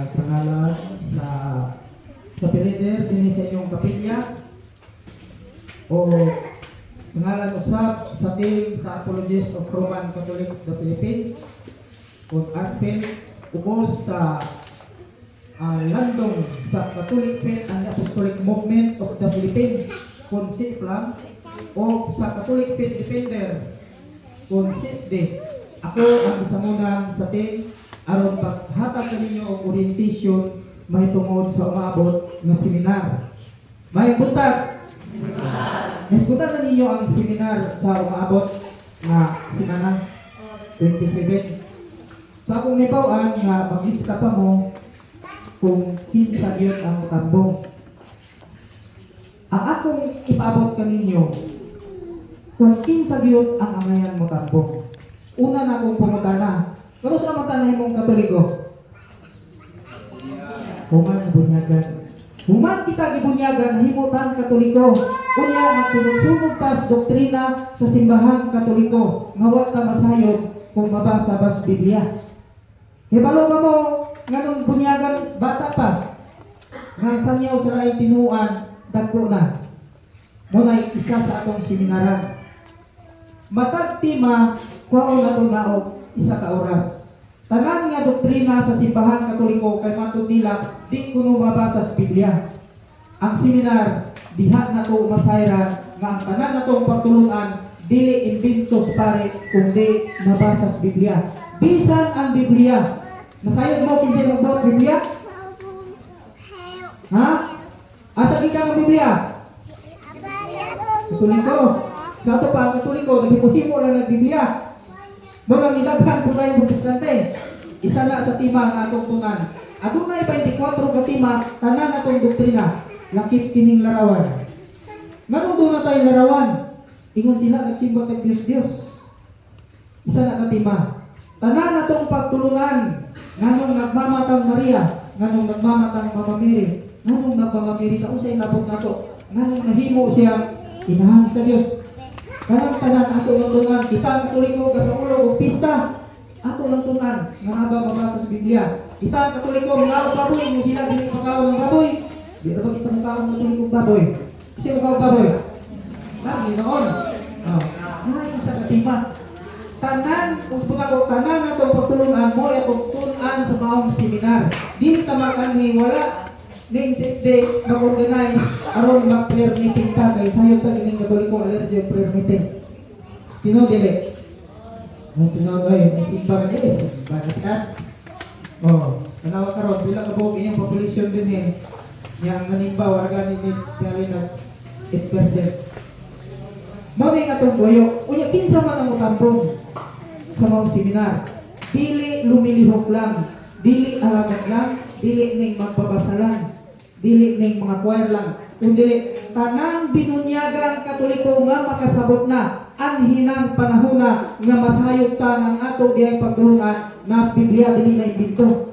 At pangalan sa sa pilider din sa inyong kapilya. O sa ngalan usab sa team sa Apologist of Roman Catholic of the Philippines. O ARPEN ubos sa ah, landong sa Catholic Faith and Apostolic Movement of the Philippines kung SIPLAM o sa Catholic Faith Defender kung SIPDE. Ako ang isamunan sa team aron paghatag kaninyo og orientation mahitungod sa umabot nga seminar. May buntag. Naskutan na ninyo ang seminar sa umaabot nga semana 27. Sa akong nibawaan nga maglista pa mo kung kinsa gyud ang tambong. Ang akong ipaabot kaninyo kung kinsa gyud ang angayan mo tambong. Una na akong pumutana. Kano sa matanahin mong katoliko? Human bunyagan. Human kita gibunyagan himutan katoliko. Unya nagsunod-sunod ta sa doktrina sa simbahan katoliko. Nga wa ta masayod kung mabasa bas Biblia. Hibalo na mo nganong bunyagan bata pa. Nga sanyaw sa laing tinuan dagko na. Muna isa sa atong seminaran. Matag tima kwaon ato naog isa ka oras. Tanan nga doktrina sa simbahan katoliko kay matud nila di kuno mabasa sa Biblia. Ang seminar diha na to masayran nga ang tanan natong pagtulunan dili imbintos pare kundi nabasa sa Biblia. Bisan ang Biblia. Masayod mo kinsa magbot Biblia? Ha? Asa di ka ng Biblia? Katoliko. Kato pa, katoliko, naghipo-hipo lang ng Biblia. Mga nidaghan po tayo protestante. Isa na sa tima ng atong tunan. Adunay 24 ka tima, tanan atong doktrina. Lakip kining larawan. Nganong doon na tayo larawan? Ingon sila, nagsimba kay Diyos Diyos. Isa na ka tima. Tanan atong pagtulungan. Nganong nagmamatang Maria. Nganong nagmamatang Mama Mary. Nganong nagmamamiri ka usay labot nato. Nganong nahimo siya inahan sa Diyos. Karang tanan ako lang tunan, kita ang katoliko ka sa ulo o pista. Ako lang tunan, nga habang mabasa sa Biblia. Kita ang katoliko, mga baboy, mo sila dili makaw ng baboy. Di na ba kita makaw ng katoliko baboy? Kasi makaw baboy. Lagi noon. Oh. Ay, isa ka tima. Tanan, kung ko, tanan na itong pagtulungan mo, ay pagtunan sa maong seminar. Di tamakan ni wala ning safety mag-organize aron mag-prayer meeting ka kay sayo ka kining katoliko allergy prayer meeting. Tino dili. Ang tino ay may simba ka dili, simba ka Oh, kanawa karon bila ka buok iyang population din eh. Yang nanimba warga ni dali na 8%. Mao ni atong tuyo. Unya kinsa man ang utambong sa mga seminar. Dili lumilihok lang, dili alagad lang, dili ning magpabasa lang dili ning mga choir lang. Kundi tanang binunyagang katoliko nga makasabot na ang hinang panahona nga masayod ta ng ato diyang pagtulungan na Biblia dili na imbento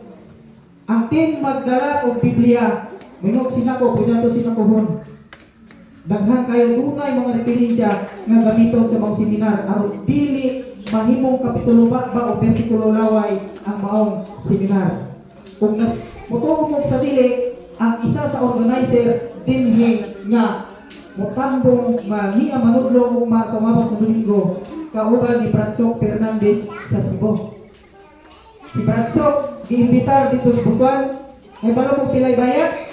ang tin magdala og Biblia mingog sinako pwede to sinakuhon daghan kayo tunay mga referensya nga gamiton sa mga seminar. Aron dili mahimong kapitulo ba ba o bersikulo laway ang maong seminar. Kung nas mutuo mo sa dili ang isa sa organizer dinhi nga motambong nga niya manudlo ug ma sa na domingo kauban ni Fransok Fernandez sa Cebu. Si Fransok giimbitar dito sa Butuan may balo mo pilay bayad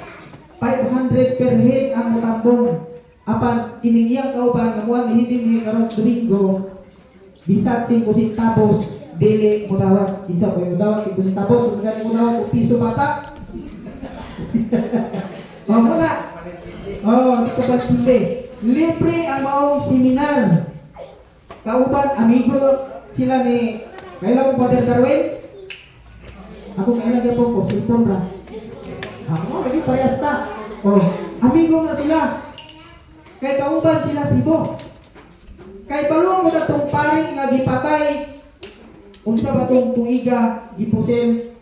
500 per head ang motambong apan kining iyang kauban nga muan hindi ni karon domingo. Bisag 5 centavos dili mo dawat isa ko mo dawat 5 centavos ug gani mo dawat piso Oh, muna. Oh, dito ba hindi? Libre ang maong seminar. Kauban, amigo sila ni Kailan mo Father Darwin? Ako kailan na po po, cellphone ra. Ako, lagi parehas ta. Oh, amigo na sila. Kay kauban sila sibo. Kay balong mo na tong paring nga gipatay. Unsa ba tong tuiga gipusil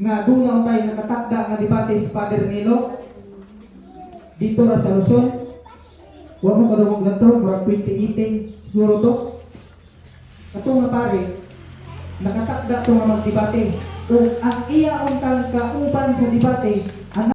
nga dunaw tayo nakatakda nga debate si Father Nilo dito ra sa Luzon. Wa mo kadawag na to, murag 2018 siguro to. Kato nga pare, nakatakda to nga magdebate. ug ang iya untang kauban sa debate ang